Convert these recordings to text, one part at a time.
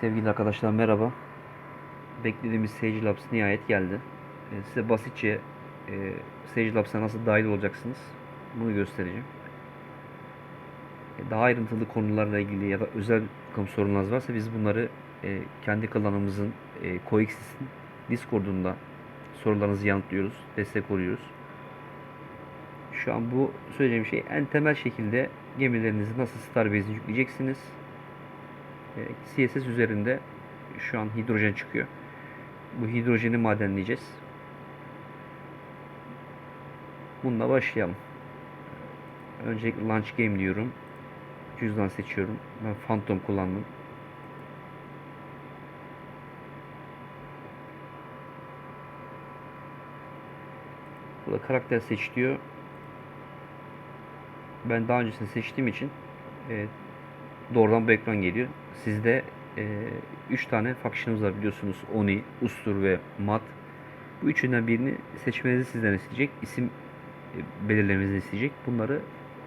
Sevgili arkadaşlar merhaba. Beklediğimiz Sage Labs nihayet geldi. Ee, size basitçe e, Sage Labs'a nasıl dahil olacaksınız bunu göstereceğim. E, Daha ayrıntılı konularla ilgili ya da özel bakım sorunlarınız varsa biz bunları e, kendi kanalımızın e, Discord'unda sorularınızı yanıtlıyoruz, destek oluyoruz. Şu an bu söyleyeceğim şey en temel şekilde gemilerinizi nasıl Starbase'e yükleyeceksiniz. E, CSS üzerinde şu an hidrojen çıkıyor. Bu hidrojeni madenleyeceğiz. Bununla başlayalım. Öncelikle launch game diyorum. Cüzdan seçiyorum. Ben Phantom kullandım. Burada karakter seç diyor. Ben daha öncesinde seçtiğim için e, doğrudan bu ekran geliyor. Sizde 3 tane faction'ımız var biliyorsunuz. Oni, Ustur ve Mat. Bu üçünden birini seçmenizi sizden isteyecek. İsim e, belirlemenizi isteyecek. Bunları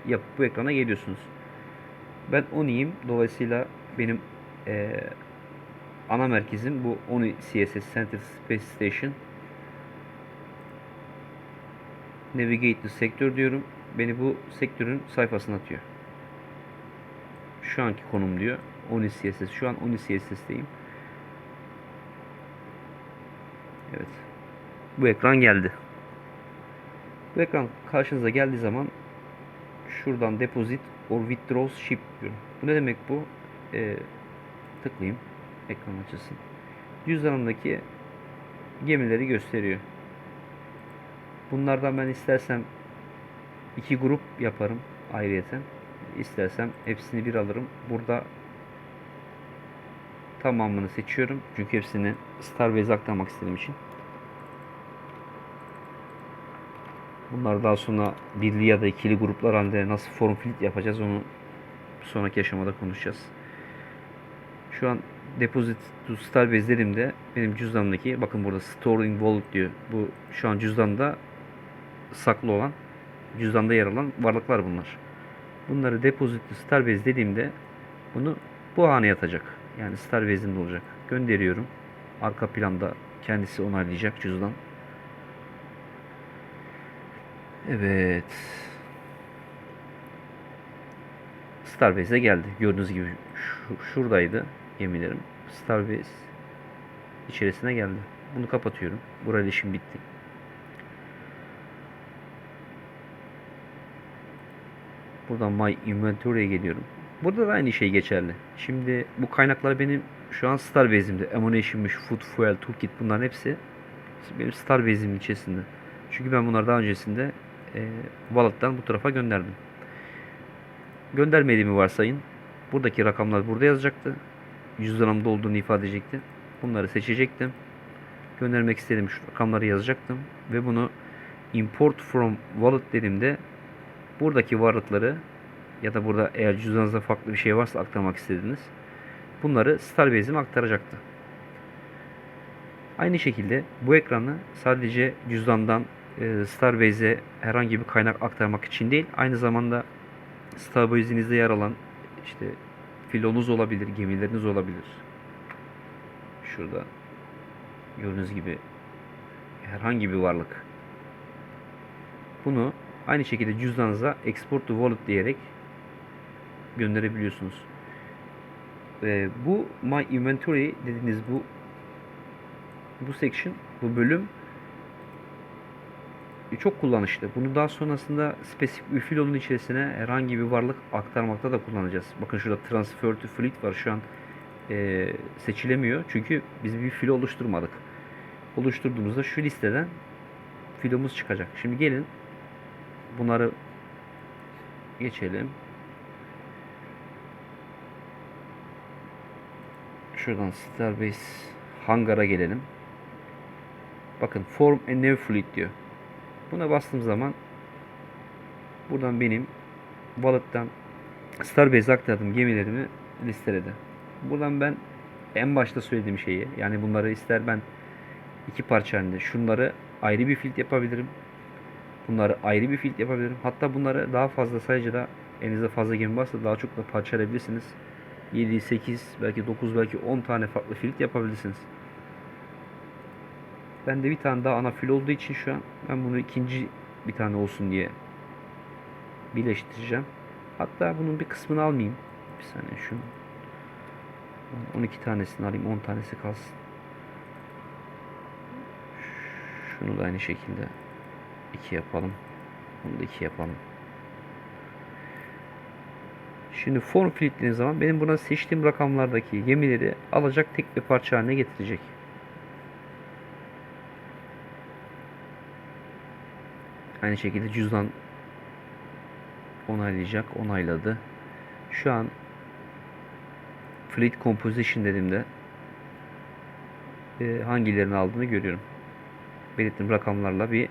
yapıp bu ekrana geliyorsunuz. Ben Oni'yim. Dolayısıyla benim e, ana merkezim bu Oni CSS Center Space Station. Navigate to sektör diyorum. Beni bu sektörün sayfasına atıyor. Şu anki konum diyor. Oni CSS. Şu an Oni CSS'teyim. Evet. Bu ekran geldi. Bu ekran karşınıza geldiği zaman şuradan deposit or withdraws ship diyorum. Bu ne demek bu? Ee, tıklayayım. Ekran açılsın. Cüzdanımdaki gemileri gösteriyor. Bunlardan ben istersem iki grup yaparım ayrıyeten. İstersem hepsini bir alırım. Burada tamamını seçiyorum. Çünkü hepsini Starbase'e aktarmak istediğim için. Bunlar daha sonra birli ya da ikili gruplar halinde nasıl form filit yapacağız onu sonraki aşamada konuşacağız. Şu an deposit to Starbase dediğimde benim cüzdanımdaki bakın burada store in wallet diyor. Bu şu an cüzdanda saklı olan cüzdanda yer alan varlıklar bunlar. Bunları deposit to Starbase dediğimde bunu bu hane yatacak. Yani Starbase'inde olacak. Gönderiyorum. Arka planda kendisi onaylayacak cüzdan. Evet. Starbase'e geldi. Gördüğünüz gibi şu, şuradaydı gemilerim. Starbase içerisine geldi. Bunu kapatıyorum. Burayla işim bitti. Buradan My Inventory'e geliyorum. Burada da aynı şey geçerli. Şimdi bu kaynaklar benim şu an Starbase'imde. Ammunition'mış, Food, Fuel, Toolkit bunların hepsi benim Starbase'imin içerisinde. Çünkü ben bunları daha öncesinde e, Wallet'tan bu tarafa gönderdim. Göndermediğimi varsayın. Buradaki rakamlar burada yazacaktı. Cüzdanımda olduğunu ifade edecekti. Bunları seçecektim. Göndermek istediğim şu rakamları yazacaktım. Ve bunu import from wallet dediğimde buradaki varlıkları ya da burada eğer cüzdanınızda farklı bir şey varsa aktarmak istediğiniz bunları Starbase'ime aktaracaktı. Aynı şekilde bu ekranı sadece cüzdandan e, Starbase'e herhangi bir kaynak aktarmak için değil, aynı zamanda Starbase'inizde yer alan işte filonuz olabilir, gemileriniz olabilir. Şurada gördüğünüz gibi herhangi bir varlık. Bunu aynı şekilde cüzdanınıza export to wallet diyerek gönderebiliyorsunuz. Ve bu my inventory dediğiniz bu bu section, bu bölüm çok kullanışlı. Bunu daha sonrasında spesifik bir filonun içerisine herhangi bir varlık aktarmakta da kullanacağız. Bakın şurada transfer to fleet var. Şu an e, seçilemiyor. Çünkü biz bir filo oluşturmadık. Oluşturduğumuzda şu listeden filomuz çıkacak. Şimdi gelin bunları geçelim. Şuradan Starbase hangara gelelim. Bakın form a new fleet diyor. Buna bastığım zaman buradan benim wallet'tan Starbase aktardığım gemilerimi listeledi. Buradan ben en başta söylediğim şeyi yani bunları ister ben iki parça halinde şunları ayrı bir filt yapabilirim. Bunları ayrı bir filt yapabilirim. Hatta bunları daha fazla sayıca da elinizde fazla gemi varsa daha çok da parçalayabilirsiniz. 7, 8, belki 9, belki 10 tane farklı filit yapabilirsiniz. Bende bir tane daha ana fil olduğu için şu an ben bunu ikinci bir tane olsun diye birleştireceğim. Hatta bunun bir kısmını almayayım. Bir saniye şunu. 12 tanesini alayım 10 tanesi kalsın. Şunu da aynı şekilde 2 yapalım. Bunu da 2 yapalım. Şimdi form filitlediğiniz zaman benim buna seçtiğim rakamlardaki gemileri alacak tek bir parça haline getirecek. Aynı şekilde cüzdan onaylayacak. Onayladı. Şu an Fleet Composition dediğimde e, hangilerini aldığını görüyorum. Belirttiğim rakamlarla bir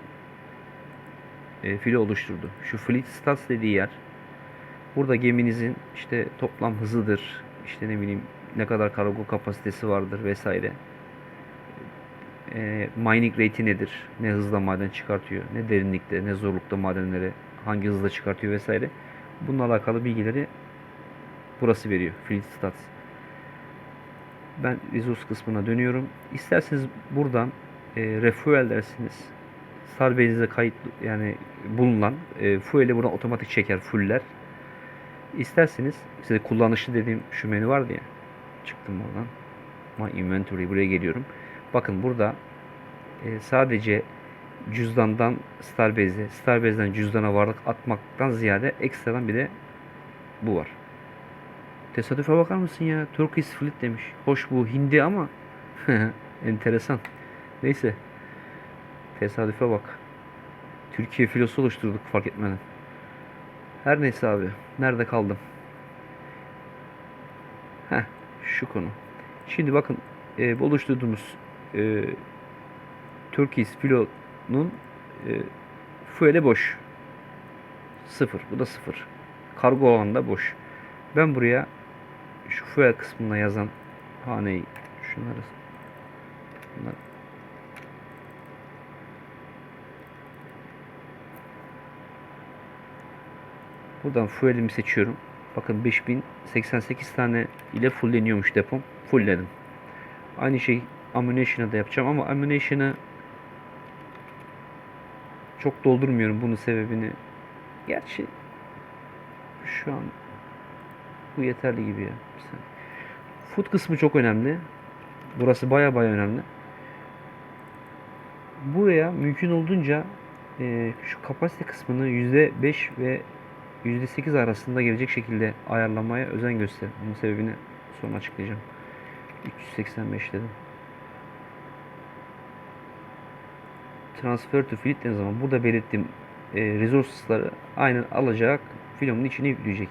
e, filo oluşturdu. Şu Fleet Stats dediği yer burada geminizin işte toplam hızıdır, işte ne bileyim ne kadar kargo kapasitesi vardır vesaire. E, mining rate'i nedir? Ne hızla maden çıkartıyor? Ne derinlikte, ne zorlukta madenleri hangi hızla çıkartıyor vesaire. Bununla alakalı bilgileri burası veriyor. Fleet Stats. Ben resource kısmına dönüyorum. İsterseniz buradan e, refuel dersiniz. Starbase'de kayıt yani bulunan e, fuel'i buradan otomatik çeker fuller. İsterseniz size kullanışlı dediğim şu menü vardı ya. Çıktım oradan. My inventory buraya geliyorum. Bakın burada e, sadece cüzdandan Starbase'e, Starbase'den cüzdana varlık atmaktan ziyade ekstradan bir de bu var. Tesadüfe bakar mısın ya? Turkish Fleet demiş. Hoş bu hindi ama enteresan. Neyse. Tesadüfe bak. Türkiye filosu oluşturduk fark etmeden. Her neyse abi. Nerede kaldım? Heh, şu konu. Şimdi bakın e, oluşturduğumuz e, Turkish filonun e, fueli boş. Sıfır. Bu da sıfır. Kargo alanda boş. Ben buraya şu fuel kısmına yazan haneyi şunları bunlar Buradan fuelimi seçiyorum. Bakın 5088 tane ile fullleniyormuş depom. Fullledim. Aynı şey ammunition'a da yapacağım ama ammunition'ı çok doldurmuyorum bunun sebebini. Gerçi şu an bu yeterli gibi ya. Food kısmı çok önemli. Burası baya baya önemli. Buraya mümkün olduğunca e, şu kapasite kısmını %5 ve %8 arasında gelecek şekilde ayarlamaya özen gösterin. Bunun sebebini sonra açıklayacağım. 385 dedim. Transfer to fleet dediğim zaman burada belirttiğim e, resources'ları aynen alacak filonun içine yükleyecek.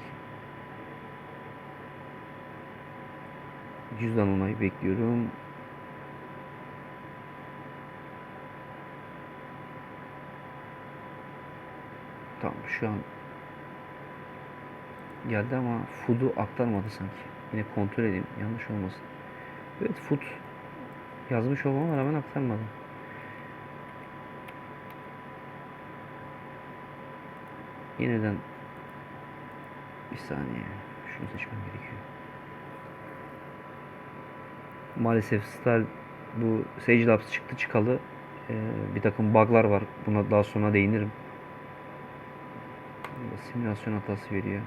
Cüzdan onayı bekliyorum. Tamam şu an geldi ama food'u aktarmadı sanki. Yine kontrol edeyim yanlış olmasın. Evet food yazmış olmama rağmen aktarmadı. Yeniden bir saniye şunu seçmem gerekiyor. Maalesef Star bu Sage Labs çıktı çıkalı ee, bir takım bug'lar var. Buna daha sonra değinirim. Simülasyon hatası veriyor.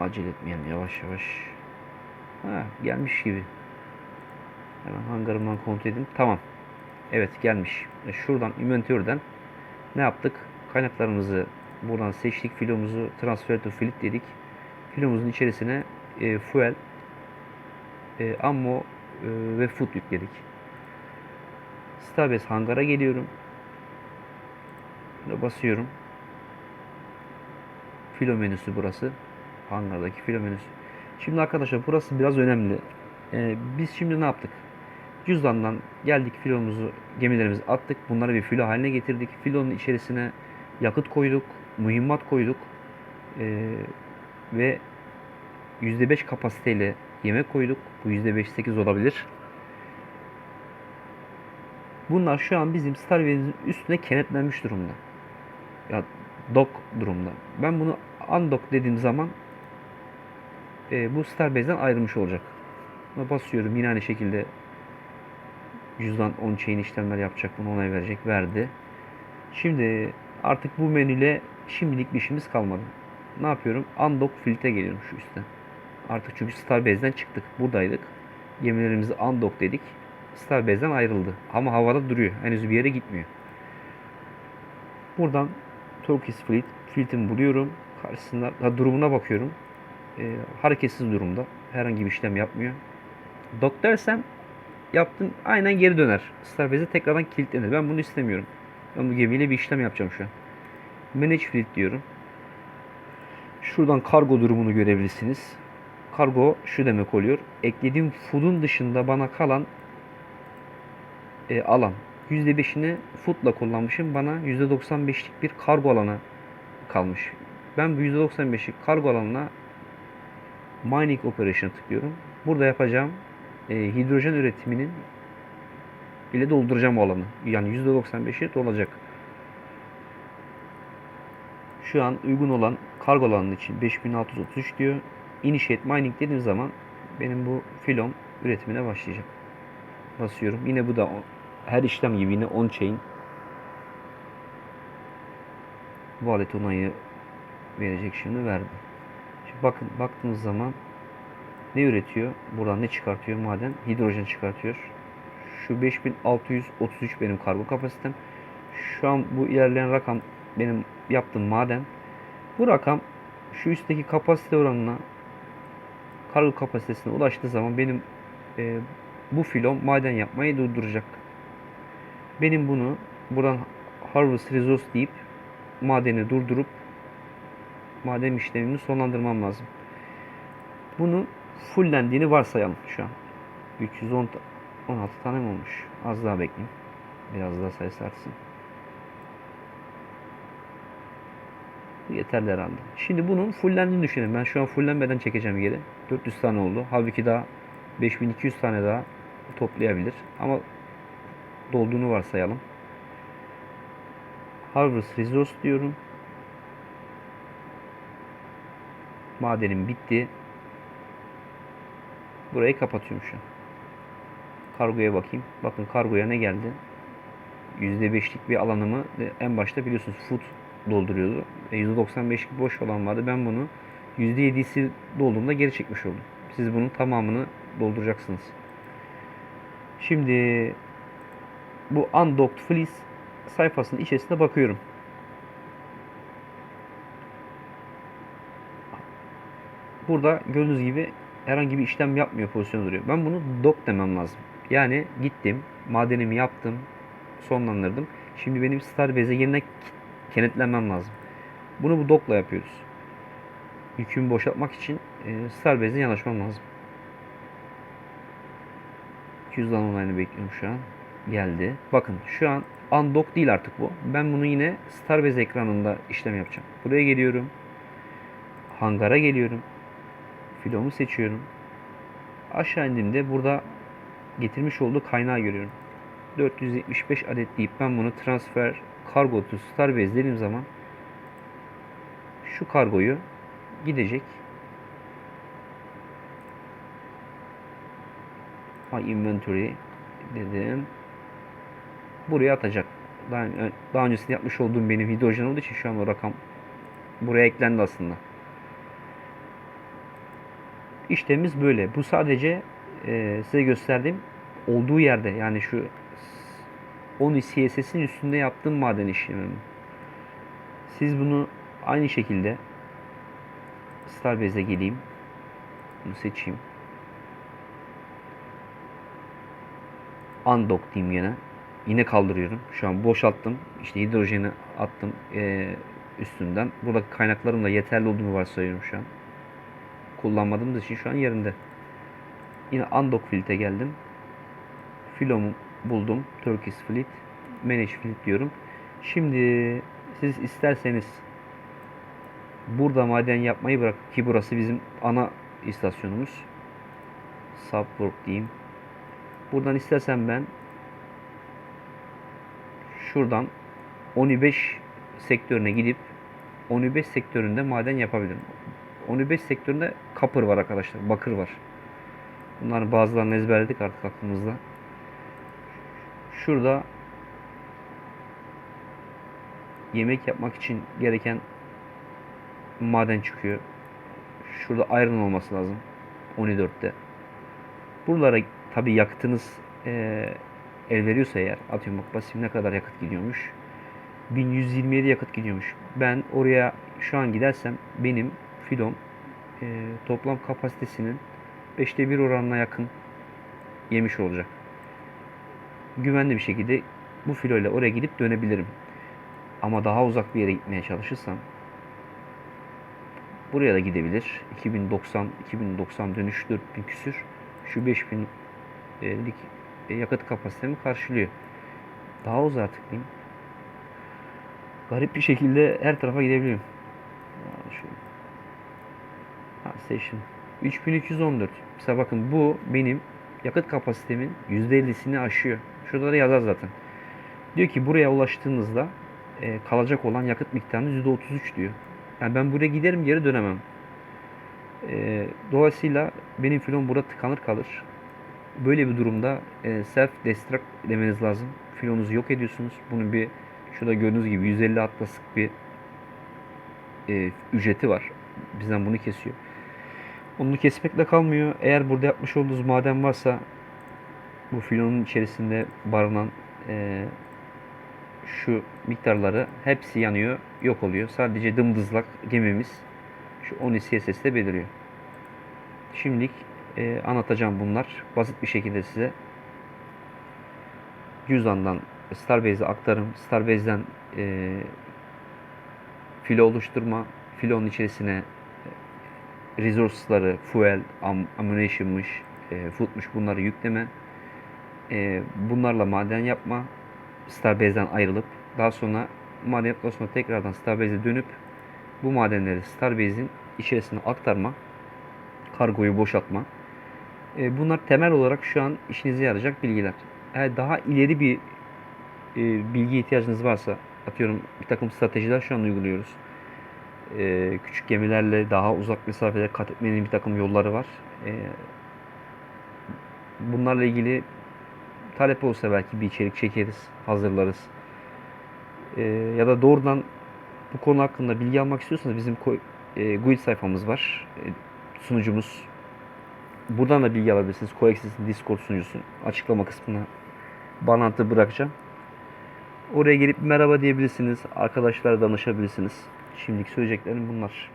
Acele etmeyelim yavaş yavaş. Ha gelmiş gibi. Hemen hangarımdan kontrol edeyim. Tamam. Evet gelmiş. E, şuradan inventörden ne yaptık? Kaynaklarımızı buradan seçtik. Filomuzu transfer to filit dedik. Filomuzun içerisine e, fuel, e, ammo e, ve food yükledik. Starbase hangara geliyorum. Böyle basıyorum. Filo menüsü burası. Hangardaki filo menüsü. Şimdi arkadaşlar burası biraz önemli. Ee, biz şimdi ne yaptık? Cüzdandan geldik filomuzu, gemilerimizi attık. Bunları bir filo haline getirdik. Filonun içerisine yakıt koyduk, mühimmat koyduk. Ee, ve %5 kapasiteyle yemek koyduk. Bu %5 8 olabilir. Bunlar şu an bizim Starware'in üstüne kenetlenmiş durumda. Ya dock durumda. Ben bunu undock dediğim zaman e, bu Starbase'den ayrılmış olacak. Buna basıyorum yine aynı şekilde cüzdan on chain işlemler yapacak bunu onay verecek verdi. Şimdi artık bu menüyle şimdilik bir işimiz kalmadı. Ne yapıyorum? Undock filtre geliyorum şu üstte. Artık çünkü Starbase'den çıktık. Buradaydık. Gemilerimizi undock dedik. Starbase'den ayrıldı. Ama havada duruyor. Henüz bir yere gitmiyor. Buradan Turkish Fleet filtremi buluyorum. Karşısında durumuna bakıyorum. Ee, hareketsiz durumda. Herhangi bir işlem yapmıyor. Dock dersem yaptım aynen geri döner. Starbase'e tekrardan kilitlenir. Ben bunu istemiyorum. Ben bu gemiyle bir işlem yapacağım şu an. Manage Fleet diyorum. Şuradan kargo durumunu görebilirsiniz. Kargo şu demek oluyor. Eklediğim food'un dışında bana kalan e, alan. %5'ini food'la kullanmışım. Bana %95'lik bir kargo alanı kalmış. Ben bu %95'lik kargo alanına mining operation tıklıyorum. Burada yapacağım e, hidrojen üretiminin ile dolduracağım o alanı. Yani %95'i dolacak. Şu an uygun olan kargo alanı için 5633 diyor. Initiate mining dediğim zaman benim bu filom üretimine başlayacak. Basıyorum. Yine bu da her işlem gibi yine on chain wallet onayı verecek şimdi verdi. Bakın baktığımız zaman ne üretiyor? Buradan ne çıkartıyor maden? Hidrojen çıkartıyor. Şu 5633 benim kargo kapasitem. Şu an bu ilerleyen rakam benim yaptığım maden. Bu rakam şu üstteki kapasite oranına kargo kapasitesine ulaştığı zaman benim e, bu filom maden yapmayı durduracak. Benim bunu buradan harvest resource deyip madeni durdurup maden işlemimi sonlandırmam lazım. Bunu fullendiğini varsayalım şu an. 310 ta- 16 tane mi olmuş? Az daha bekleyeyim. Biraz daha sayısı artsın. Yeterli herhalde. Şimdi bunun fullendiğini düşünelim. Ben şu an fullenmeden çekeceğim geri. 400 tane oldu. Halbuki daha 5200 tane daha toplayabilir. Ama dolduğunu varsayalım. Harvest Resource diyorum. Madenim bitti. Burayı kapatıyorum şu an. Kargoya bakayım. Bakın kargoya ne geldi? %5'lik bir alanımı en başta biliyorsunuz food dolduruyordu. E, %95'lik boş olan vardı. Ben bunu %7'si dolduğunda geri çekmiş oldum. Siz bunun tamamını dolduracaksınız. Şimdi bu Undocked Fleece sayfasının içerisine bakıyorum. Burada gördüğünüz gibi herhangi bir işlem yapmıyor pozisyonu duruyor. Ben bunu dock demem lazım. Yani gittim, madenimi yaptım, sonlandırdım. Şimdi benim Starbase'e yerine kenetlenmem lazım. Bunu bu dock'la yapıyoruz. Yükümü boşaltmak için e, Starbase'e yanaşmam lazım. 200 dan onayını bekliyorum şu an. Geldi. Bakın şu an undock değil artık bu. Ben bunu yine Starbase ekranında işlem yapacağım. Buraya geliyorum. Hangara geliyorum. Filomu seçiyorum. Aşağı indiğimde burada getirmiş olduğu kaynağı görüyorum. 475 adet deyip ben bunu transfer kargo to Starbase dediğim zaman şu kargoyu gidecek. My inventory dedim. Buraya atacak. Daha, daha öncesinde yapmış olduğum benim hidrojen olduğu için şu an o rakam buraya eklendi aslında. İşlemimiz böyle. Bu sadece e, size gösterdiğim olduğu yerde yani şu 10 CSS'in üstünde yaptığım maden işlemi. Siz bunu aynı şekilde Starbase'e geleyim. Bunu seçeyim. Undock diyeyim gene. Yine kaldırıyorum. Şu an boşalttım. İşte hidrojeni attım eee, üstünden. Buradaki kaynaklarım da yeterli olduğunu varsayıyorum şu an. Kullanmadığımız için şu an yerinde. Yine Undock Fleet'e geldim. Filomu buldum. Turkish Fleet. Manage Fleet diyorum. Şimdi siz isterseniz burada maden yapmayı bırak ki burası bizim ana istasyonumuz. Subwork diyeyim. Buradan istersen ben şuradan 15 sektörüne gidip ONÜ 5 sektöründe maden yapabilirim. ONÜ 5 sektöründe kapır var arkadaşlar. Bakır var. Bunların bazılarını ezberledik artık aklımızda. Şurada yemek yapmak için gereken maden çıkıyor. Şurada iron olması lazım. 14'te. Buralara tabi yakıtınız eee, el veriyorsa eğer atıyorum bak basayım ne kadar yakıt gidiyormuş. 1127 yakıt gidiyormuş. Ben oraya şu an gidersem benim filom eee, toplam kapasitesinin 5'te 1 oranına yakın yemiş olacak. Güvenli bir şekilde bu filoyla oraya gidip dönebilirim. Ama daha uzak bir yere gitmeye çalışırsam buraya da gidebilir. 2090 2090 dönüş 4000 küsür. Şu 5000'lik yakıt kapasitemi karşılıyor. Daha uzağa tıklayayım. Garip bir şekilde her tarafa gidebiliyorum. Ya Şu station 3314. Mesela bakın bu benim yakıt kapasitemin %50'sini aşıyor. Şurada da yazar zaten. Diyor ki buraya ulaştığınızda e, kalacak olan yakıt miktarınız %33 diyor. Yani ben buraya giderim geri dönemem. E, dolayısıyla benim filom burada tıkanır kalır. Böyle bir durumda e, self destruct demeniz lazım. Filonuzu yok ediyorsunuz. Bunun bir şurada gördüğünüz gibi 150 atlaslık bir e, ücreti var. Bizden bunu kesiyor. Onu kesmekle kalmıyor. Eğer burada yapmış olduğunuz maden varsa bu filonun içerisinde barınan e, şu miktarları hepsi yanıyor, yok oluyor. Sadece dımdızlak gemimiz şu 10 CSS'de beliriyor. Şimdilik e, anlatacağım bunlar. Basit bir şekilde size cüzdandan Starbase'e aktarım, Starbase'den e, filo oluşturma, filonun içerisine resource'ları, fuel, am, ammunition'mış, e, food'muş bunları yükleme, e, bunlarla maden yapma, Starbase'den ayrılıp daha sonra maden yaptıktan sonra tekrardan Starbase'e dönüp bu madenleri Starbase'in içerisine aktarma, kargoyu boşaltma. E, bunlar temel olarak şu an işinize yarayacak bilgiler. Eğer daha ileri bir e, bilgi ihtiyacınız varsa atıyorum bir takım stratejiler şu an uyguluyoruz. E, küçük gemilerle daha uzak mesafeler kat etmenin bir takım yolları var. E, bunlarla ilgili talep olsa belki bir içerik çekeriz, hazırlarız. E, ya da doğrudan bu konu hakkında bilgi almak istiyorsanız bizim e, Guild sayfamız var. E, sunucumuz. Buradan da bilgi alabilirsiniz. Coexis'in Discord sunucusu. Açıklama kısmına bağlantı bırakacağım. Oraya gelip merhaba diyebilirsiniz. Arkadaşlara danışabilirsiniz. Şimdilik söyleyeceklerim bunlar.